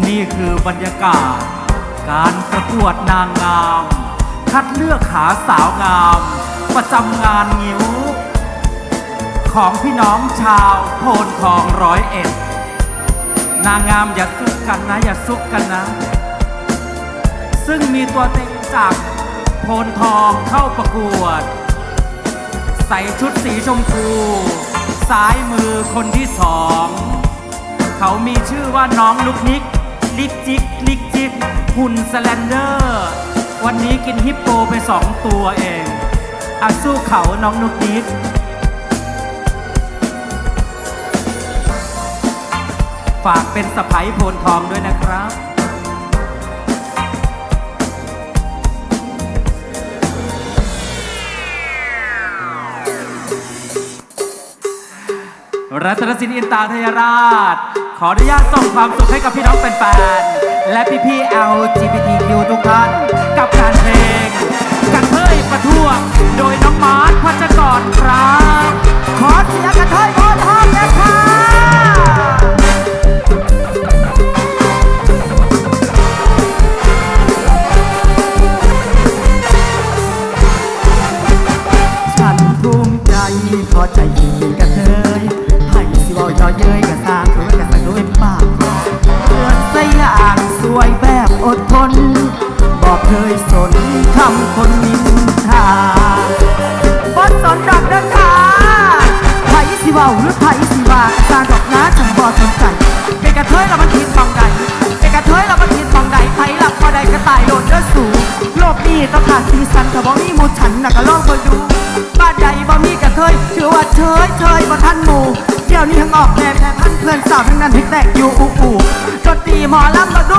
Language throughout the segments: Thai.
นี่คือบรรยากาศ การประกวดนางงาม คัดเลือกหาสาวงาม ประจำงานงิ้ว ของพี่น้องชาวโพนทองร้อยเอ็ด นางงามอย่าซุกกันนะ อย่าซุกกันนะ ซึ่งมีตัวเต็งจากโพนทองเข้าประกวด ใส่ชุดสีชมพู ซ้ายมือคนที่สอง เขามีชื่อว่าน้องลูกนิก ลิกจิกลิกจิกหุ่นสแลนเดอร์ วันนี้กินฮิปโปไปสองตัวเองอาสู้เขาน้องลูกนิกฝากเป็นสะพ้ยโพนทองด้วยนะครับรัตนสินอินตาทยราช ขออนุญาตส่งความสุขให้กับพี่น้องแฟนๆ และพี่ๆ LGBTQ ทุกท่าน กับการเพลงกันเทยประท้วงโดยน้องมาร์ทพัชกรครับ ขอเสียงกระเทยพธิ์ทองนะคะฉันภูมิใจพอใจ เคยสนคำคนนินทาบนสนดอกเดินทางไผ่สิเวาหรือไผ่สิว่ากระสร้างดอกน้าฉันบอสนใจเป็นกระเทยแล้วมันคิดฟังใดเป็นกระเทยแล้วมันคิดฟังใดไผ่หลับพอใดกระต่ายโดดเด้อสูงโลกนี้ต้องขาดสีสันแต่บอกนี่หมูฉันน่ะก็ลองมาดูบ้านใดบ่มีกระเทยถือว่าเชยเชยบ่ทันหมู่เที่ยวนี้ทั้งออกแนวแค่พันเพื่อนสาวทั้งนั้นถึงแตกอยู่อูอูดตีหมอลำมาดู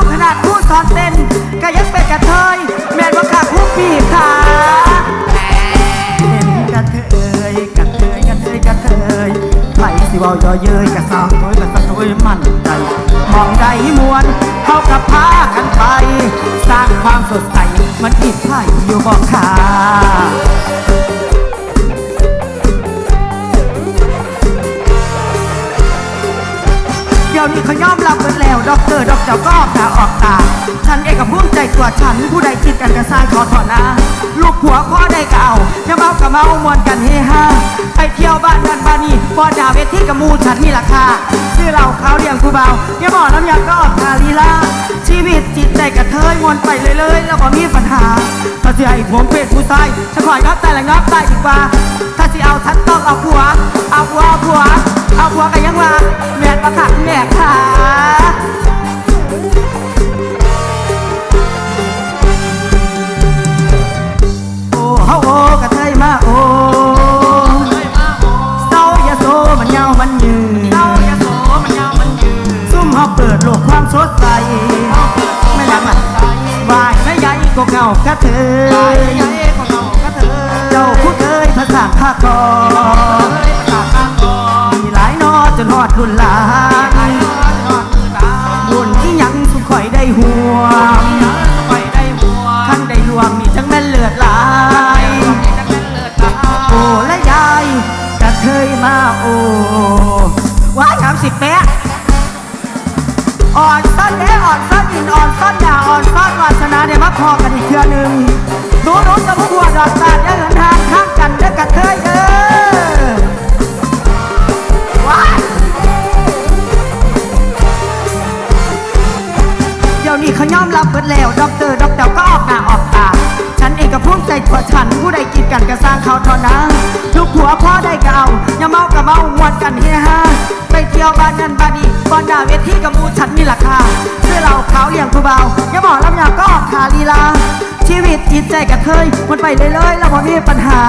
ว้าย่อเย้ยกะสาวน้อยกะสาวน้อยมั่นใจมองใดมวนเข้ากับพากันไป สร้างความสดใสมันผิดไผอยู่บอกขาเดี๋ยวนี้เขายอมรับกันแล้วด็อกเตอร์ด็อกเจ้าก็ออกตาออกตา ฉันเองกับพุ่มใจกว่าฉันผู้ใดคิดกันกระซายขอถอนนะ ลูกหัวพ่อได้เก่าจะเมากับเมามว บอดาเวทีกับมูฉันมีราคาซื้อเราเขาเลี้ยงกูเบาเนี่ยบอกน้ำยาก็ออกทาลีลาชีวิตจิตใจกระเทยมวนไปเลยเลยๆแล้วก็มีปัญหาถ้าสิให้ผมเป็นผู้ชายฉันขอยงับแต่ละงับตายดีกว่า ถ้าสิเอาฉันต้องเอาผัว เอาผัวเอาผัวเอาผัวกันยังว่าแม่ประคักแม่ขา ยาวมันยืนเศร้าอย่าโซมันยาวมันยืนซุ่มเฮาเปิดโลกความสดใสไม่ยังล่ะวายไม่ใหญ่ก็เงากระเทยเจ้าผู้เคยภาษาข้ากอนมีหลายนอจนหอดรุ่นหลานบุญที่ยังสุขข่อยได้ห่วง สิเป๊ะอ่อนซ่อนเด้อ่อนซ่อนอินอ่อนซ่อนดาอ่อนซ่อนวาสนาเดี๋ยวมาพอกันอีกเทือหนึ่งหนูหนูจะพูดวชดอกตาดอย่าเหินทางข้างกันเด้กระเทย ผู้เบาอย่าบอกลำยาก็ออกขาลีลา ชีวิตจิตใจกระเทยมันไปเลยเลยแล้วบ่มีปัญหา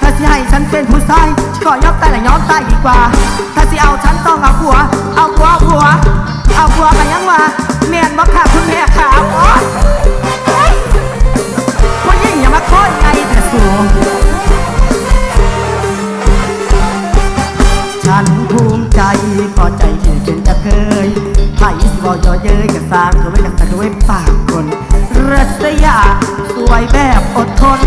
ถ้าสิให้ฉันเป็นผู้ชายก็ยอมตายและยอมตายดีกว่า ถ้าสิเอาฉันต้องเอาผัว เอาผัวเอาผัว เอาผัวกันยังวะเมียนบักขาคุณแม่ขาวอ๋อคนยิ่งอย่ามาค้อยไงแต่สูงฉันภูมิใจพ อย่อเย้ยกับสางเธอไว้หลักแต่ด้วยปากคนรัสยาสวยแบบอดทน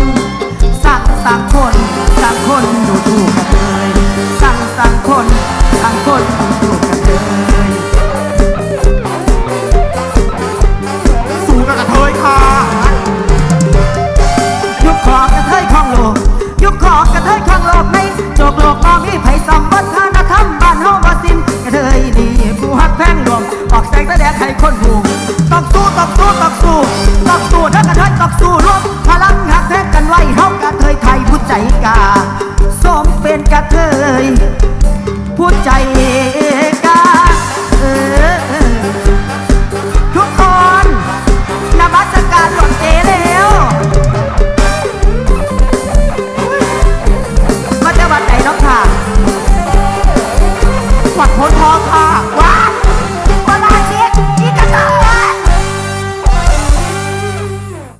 แตงแสดงให้คนหูตอกสู้ตอกสู้ตอกสู้ตอกสู้ถ้ากระเทยตอกสู้รวมพลังหักแท้กันไว้เฮากระเทยไทยผู้ใจกาสมเป็นกระเทยผู้ใจ